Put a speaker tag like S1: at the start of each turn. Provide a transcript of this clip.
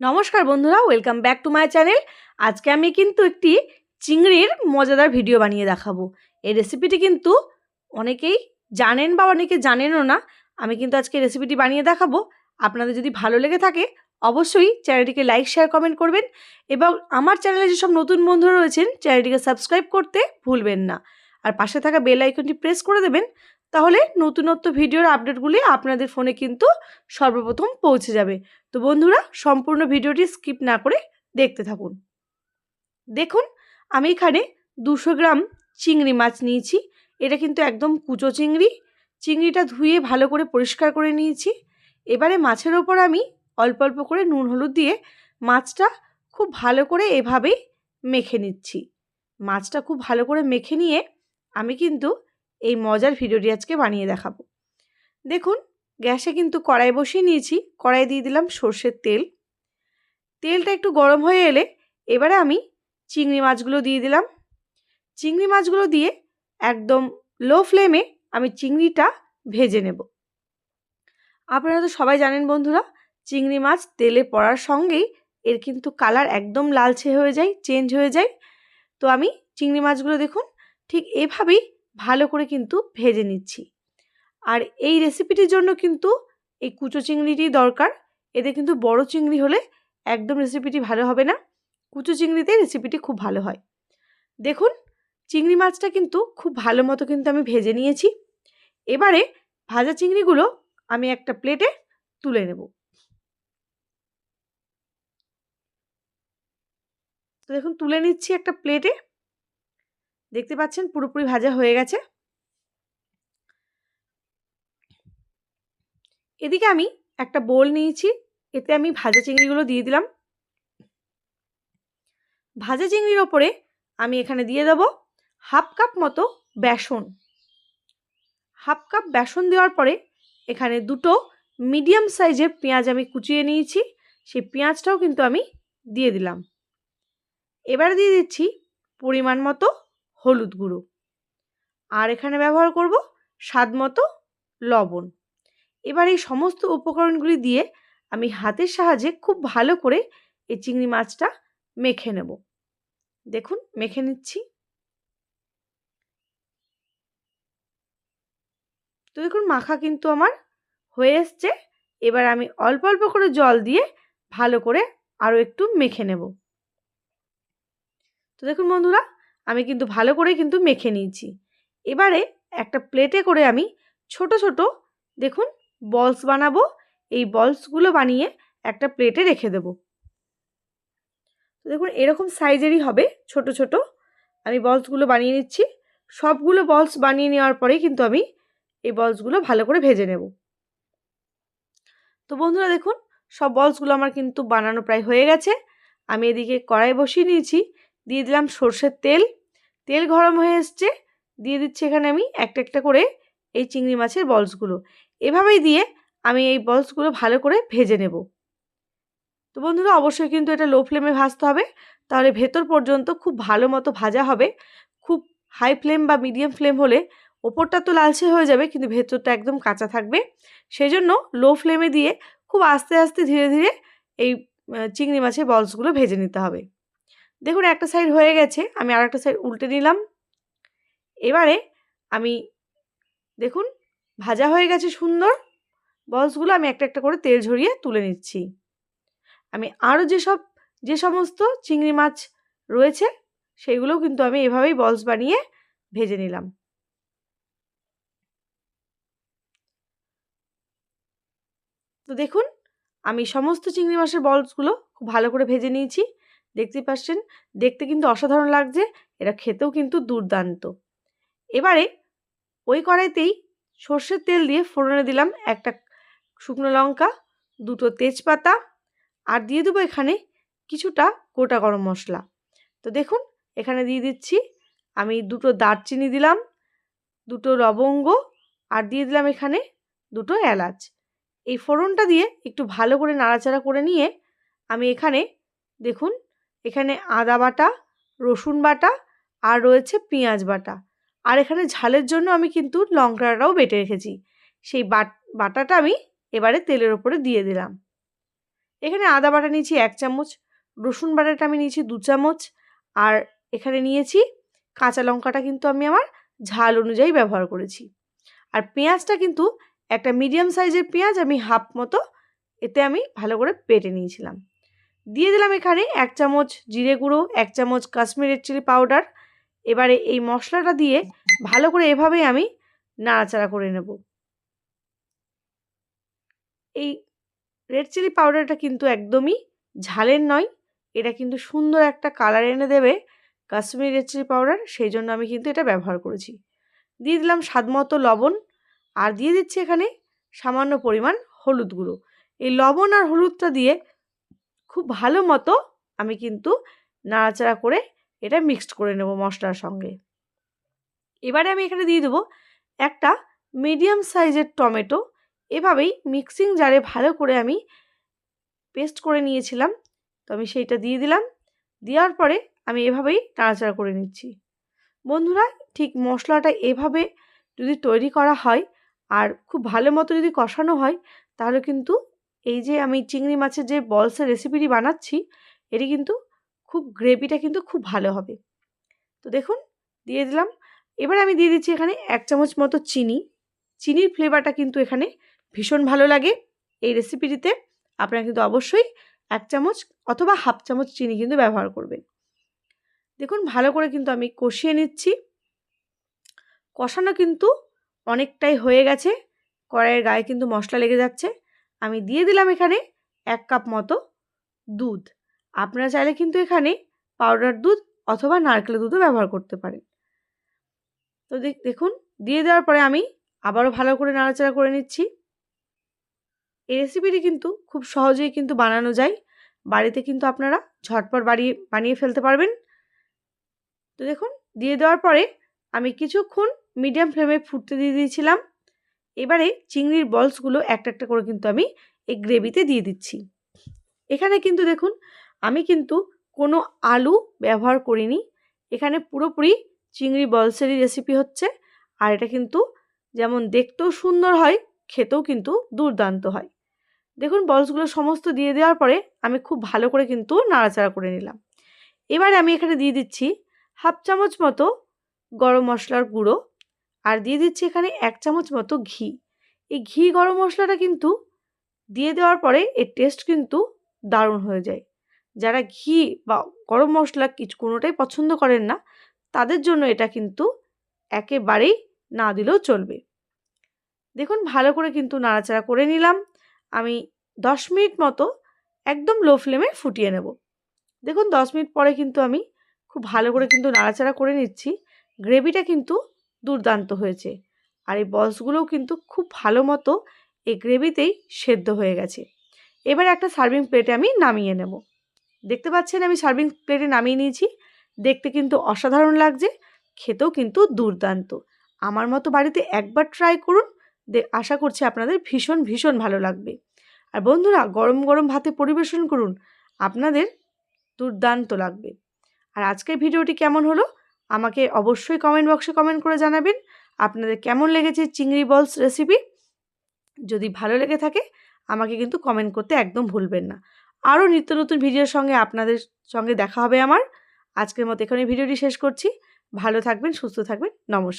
S1: নমস্কার বন্ধুরা welcome back to my channel আজকে আমি কিন্তু একটি চিংড়ির মজাদার ভিডিও বানিয়ে দেখাবো। এই রেসিপিটি কিন্তু অনেকেই জানেন বা অনেকে জানেনও না। আমি কিন্তু আজকে রেসিপিটি বানিয়ে দেখাবো। আপনাদের যদি ভালো লেগে থাকে, অবশ্যই চ্যানেলটিকে লাইক শেয়ার কমেন্ট করবেন এবং আমার চ্যানেলে যেসব নতুন বন্ধুরা রয়েছেন চ্যানেলটিকে সাবস্ক্রাইব করতে ভুলবেন না। আর পাশে থাকা বেল আইকনটি প্রেস করে দেবেন তাহলে নতুনত্ব ভিডিওর আপডেটগুলি আপনাদের ফোনে কিন্তু সর্বপ্রথম পৌঁছে যাবে। তো বন্ধুরা, সম্পূর্ণ ভিডিওটি স্কিপ না করে দেখতে থাকুন। দেখুন, আমি এখানে দুশো গ্রাম চিংড়ি মাছ নিয়েছি। এটা কিন্তু একদম কুচো চিংড়ি। চিংড়িটা ধুয়ে ভালো করে পরিষ্কার করে নিয়েছি। এবারে মাছের ওপর আমি অল্প অল্প করে নুন হলুদ দিয়ে মাছটা খুব ভালো করে এভাবেই মেখে নিচ্ছি। মাছটা খুব ভালো করে মেখে নিয়ে আমি কিন্তু এই মজার ভিডিওটি আজকে বানিয়ে দেখাবো। দেখুন, গ্যাসে কিন্তু কড়াই বসিয়ে নিয়েছি। কড়াই দিয়ে দিলাম সর্ষের তেল। তেলটা একটু গরম হয়ে এলে এবারে আমি চিংড়ি মাছগুলো দিয়ে দিলাম। চিংড়ি মাছগুলো দিয়ে একদম লো ফ্লেমে আমি চিংড়িটা ভেজে নেব। আপনারা তো সবাই জানেন বন্ধুরা, চিংড়ি মাছ তেলে পড়ার সঙ্গেই এর কিন্তু কালার একদম লালচে হয়ে যায় চেঞ্জ হয়ে যায়। তো আমি চিংড়ি মাছগুলো দেখুন, ঠিক এভাবেই ভালো করে কিন্তু ভেজে নিচ্ছি। আর এই রেসিপিটির জন্য কিন্তু এই কুচো চিংড়িটি দরকার। এতে কিন্তু বড় চিংড়ি হলে একদম রেসিপিটি ভালো হবে না। কুচো চিংড়িতে রেসিপিটি খুব ভালো হয়। দেখুন, চিংড়ি মাছটা কিন্তু খুব ভালো মতো কিন্তু আমি ভেজে নিয়েছি। এবারে ভাজা চিংড়িগুলো আমি একটা প্লেটে তুলে নেব। তো দেখুন, তুলে নিচ্ছি একটা প্লেটে দেখতে পাচ্ছেন পুরোপুরি ভাজা হয়ে গেছে। এদিকে আমি একটা বোল নিয়েছি, এতে আমি ভাজা চিংড়িগুলো দিয়ে দিলাম। ভাজা চিংড়ির ওপরে আমি এখানে দিয়ে দেব হাফ কাপ মতো বেসন। হাফ কাপ বেসন দেওয়ার পরে এখানে দুটো মিডিয়াম সাইজের পেঁয়াজ আমি কুচিয়ে নিয়েছি, সেই পেঁয়াজটাও কিন্তু আমি দিয়ে দিলাম। এবারে দিয়ে দিচ্ছি পরিমাণ মতো হলুদ গুঁড়ো। আর এখানে ব্যবহার করব স্বাদ মতো লবণ। এবার এই সমস্ত উপকরণগুলি দিয়ে আমি হাতের সাহায্যে খুব ভালো করে এই চিংড়ি মাছটা মেখে নেব। দেখুন, মেখে নিচ্ছি। তো দেখুন, মাখা কিন্তু আমার হয়ে এসছে। এবার আমি অল্প অল্প করে জল দিয়ে ভালো করে আরও একটু মেখে নেব। তো দেখুন, বন্ধুরা আমি কিন্তু ভালো করে কিন্তু মেখে নিয়েছি। এবারে একটা প্লেটে করে আমি ছোট ছোট, দেখুন বলস বানাবো। এই বলসগুলো বানিয়ে একটা প্লেটে রেখে দেব। দেখুন, এরকম সাইজেরই হবে, ছোট ছোট। আমি বলসগুলো বানিয়ে নিচ্ছি। সবগুলো বলস বানিয়ে নেওয়ার পরেই কিন্তু আমি এই বলসগুলো ভালো করে ভেজে নেব। তো বন্ধুরা, দেখুন, সব বলসগুলো আমার কিন্তু বানানো প্রায় হয়ে গেছে। আমি এদিকে কড়াই বসিয়ে নিয়েছি। দিয়ে দিলাম সর্ষের তেল। তেল গরম হয়ে এসছে, দিয়ে দিচ্ছি এখানে আমি একটা একটা করে এই চিংড়ি মাছের বলসগুলো এভাবেই দিয়ে আমি এই বলসগুলো ভালো করে ভেজে নেব। তো বন্ধুরা, অবশ্যই কিন্তু এটা লো ফ্লেমে ভাজতে হবে। তাহলে ভেতর পর্যন্ত খুব ভালো মতো ভাজা হবে। খুব হাই ফ্লেম বা মিডিয়াম ফ্লেম হলে ওপরটা তো লালচে হয়ে যাবে, কিন্তু ভেতরটা একদম কাঁচা থাকবে। সেই জন্য লো ফ্লেমে দিয়ে খুব আস্তে আস্তে ধীরে ধীরে এই চিংড়ি মাছের বলসগুলো ভেজে নিতে হবে। দেখুন, একটা সাইড হয়ে গেছে, আমি আর একটা সাইড উল্টে নিলাম। এবারে আমি, দেখুন, ভাজা হয়ে গেছে সুন্দর। বলসগুলো আমি একটা একটা করে তেল ঝরিয়ে তুলে নিচ্ছি। আমি আরও যেসব, যে সমস্ত চিংড়ি মাছ রয়েছে সেগুলোও কিন্তু আমি এভাবেই বলস বানিয়ে ভেজে নিলাম। তো দেখুন, আমি সমস্ত চিংড়ি মাছের বলসগুলো খুব ভালো করে ভেজে নিয়েছি। দেখতে পাচ্ছেন দেখতে কিন্তু অসাধারণ লাগছে, এটা খেতেও কিন্তু দুর্দান্ত। এবারে ওই কড়াইতেই সর্ষের তেল দিয়ে ফোড়নে দিলাম একটা শুকনো লঙ্কা, দুটো তেজপাতা, আর দিয়ে দেবো এখানে কিছুটা গোটা গরম মশলা। তো দেখুন, এখানে দিয়ে দিচ্ছি, আমি দুটো দারচিনি দিলাম, দুটো লবঙ্গ, আর দিয়ে দিলাম এখানে দুটো এলাচ। এই ফোড়নটা দিয়ে একটু ভালো করে নাড়াচাড়া করে নিয়ে আমি এখানে দেখুন এখানে আদা বাটা, রসুন বাটা আর রয়েছে পেঁয়াজ বাটা। আর এখানে ঝালের জন্য আমি কিন্তু লঙ্কাটাও বেটে রেখেছি। সেই বাট, বাটাটা আমি এবারে তেলের ওপরে দিয়ে দিলাম। এখানে আদা বাটা নিয়েছি এক চামচ, রসুন বাটাটা আমি নিয়েছি দু চামচ, আর এখানে নিয়েছি কাঁচা লঙ্কাটা কিন্তু আমি আমার ঝাল অনুযায়ী ব্যবহার করেছি। আর পেঁয়াজটা কিন্তু একটা মিডিয়াম সাইজের পেঁয়াজ আমি হাফ মতো এতে আমি ভালো করে পেটে নিয়েছিলাম। দিয়ে দিলাম এখানে এক চামচ জিরে গুঁড়ো, এক চামচ কাশ্মীরের চিলি পাউডার। এবারে এই মশলাটা দিয়ে ভালো করে এভাবেই আমি নাড়াচাড়া করে নেব। এই রেড চিলি পাউডারটা কিন্তু একদমই ঝালের নয়, এটা কিন্তু সুন্দর একটা কালার এনে দেবে কাশ্মীরি রেড চিলি পাউডার, সেই জন্য আমি কিন্তু এটা ব্যবহার করেছি। দিয়ে দিলাম স্বাদ মতো লবণ, আর দিয়ে দিচ্ছি এখানে সামান্য পরিমাণ হলুদ গুঁড়ো। এই লবণ আর হলুদটা দিয়ে খুব ভালো মতো আমি কিন্তু নাড়াচাড়া করে এটা মিক্সড করে নেব মশলার সঙ্গে। এবারে আমি এখানে দিয়ে দেবো একটা মিডিয়াম সাইজের টমেটো। এভাবেই মিক্সিং জারে ভালো করে আমি পেস্ট করে নিয়েছিলাম। তো আমি সেইটা দিয়ে দিলাম। দেওয়ার পরে আমি এভাবেই নাড়াচাড়া করে নিচ্ছি। বন্ধুরা, ঠিক মশলাটা এভাবে যদি তৈরি করা হয় আর খুব ভালো মতো যদি কষানো হয়, তাহলে কিন্তু এই যে আমি চিংড়ি মাছের যে বলসের রেসিপিটি বানাচ্ছি, এটি কিন্তু খুব গ্রেভিটা কিন্তু খুব ভালো হবে। তো দেখুন, দিয়ে দিলাম। এবার আমি দিয়ে দিচ্ছি এখানে এক চামচ মতো চিনি। চিনির ফ্লেভারটা কিন্তু এখানে ভীষণ ভালো লাগে এই রেসিপিটিতে আপনারা কিন্তু অবশ্যই এক চামচ অথবা হাফ চামচ চিনি কিন্তু ব্যবহার করবেন। দেখুন, ভালো করে কিন্তু আমি কষিয়ে নিচ্ছি। কষানো কিন্তু অনেকটাই হয়ে গেছে। কড়াইয়ের গায়ে কিন্তু মশলা লেগে যাচ্ছে। আমি দিয়ে দিলাম এখানে এক কাপ মতো দুধ। আপনারা চাইলে কিন্তু এখানে পাউডার দুধ অথবা নারকেলের দুধও ব্যবহার করতে পারেন। তো দেখুন, দিয়ে দেওয়ার পরে আমি আবারও ভালো করে নাড়াচাড়া করে নিচ্ছি। এই রেসিপিটি কিন্তু খুব সহজেই কিন্তু বানানো যায়। বাড়িতে কিন্তু আপনারা ঝটপট বাড়িয়ে, বানিয়ে ফেলতে পারবেন। তো দেখুন, দিয়ে দেওয়ার পরে আমি কিছুক্ষণ মিডিয়াম ফ্লেমে ফুটতে দিয়ে দিয়েছিলাম। এবারে চিংড়ির বলসগুলো একটা একটা করে কিন্তু আমি এই গ্রেভিতে দিয়ে দিচ্ছি। এখানে কিন্তু দেখুন, আমি কিন্তু কোনো আলু ব্যবহার করিনি। এখানে পুরোপুরি চিংড়ি বলসেরই রেসিপি হচ্ছে আর এটা কিন্তু যেমন দেখতেও সুন্দর হয়, খেতেও কিন্তু দুর্দান্ত হয়। দেখুন, বলসগুলো সমস্ত দিয়ে দেওয়ার পরে আমি খুব ভালো করে কিন্তু নাড়াচাড়া করে নিলাম। এবারে আমি এখানে দিয়ে দিচ্ছি হাফ চামচ মতো গরম মশলার গুঁড়ো। আর দিয়ে দিচ্ছি এখানে এক চামচ মতো ঘি। এই ঘি গরম মশলাটা কিন্তু দিয়ে দেওয়ার পরে এর টেস্ট কিন্তু দারুণ হয়ে যায়। যারা ঘি বা গরম মশলা কিছু কোনোটাই পছন্দ করেন না, তাদের জন্য এটা কিন্তু একেবারেই না দিলেও চলবে। দেখুন, ভালো করে কিন্তু নাড়াচাড়া করে নিলাম। আমি দশ মিনিট মতো একদম লো ফ্লেমে ফুটিয়ে নেব। দেখুন, দশ মিনিট পরে কিন্তু আমি খুব ভালো করে কিন্তু নাড়াচাড়া করে নিচ্ছি। গ্রেভিটা কিন্তু দুর্দান্ত হয়েছে। আর এই বলসগুলোও কিন্তু খুব ভালো মতো এই গ্রেভিতেই সেদ্ধ হয়ে গেছে। এবার একটা সার্ভিং প্লেটে আমি নামিয়ে নেব। দেখতে পাচ্ছেন আমি সার্ভিং প্লেটে নামিয়ে নিয়েছি। দেখতে কিন্তু অসাধারণ লাগছে, খেতেও কিন্তু দুর্দান্ত। আমার মতো বাড়িতে একবার ট্রাই করুন আশা করছি আপনাদের ভীষণ ভীষণ ভালো লাগবে। আর বন্ধুরা, গরম গরম ভাতে পরিবেশন করুন, আপনাদের দুর্দান্ত লাগবে। আর আজকের ভিডিওটি কেমন হলো? আমাকে অবশ্যই কমেন্ট বক্সে কমেন্ট করে জানাবেন। আপনাদের কেমন লেগেছে চিংড়ি বলস রেসিপি যদি ভালো লেগে থাকে, আমাকে কিন্তু কমেন্ট করতে একদম ভুলবেন না। আরও নিত্য নতুন ভিডিওর সঙ্গে আপনাদের সঙ্গে দেখা হবে আমার। আজকের মতো এখানে ভিডিওটি শেষ করছি। ভালো থাকবেন, সুস্থ থাকবেন। নমস্কার।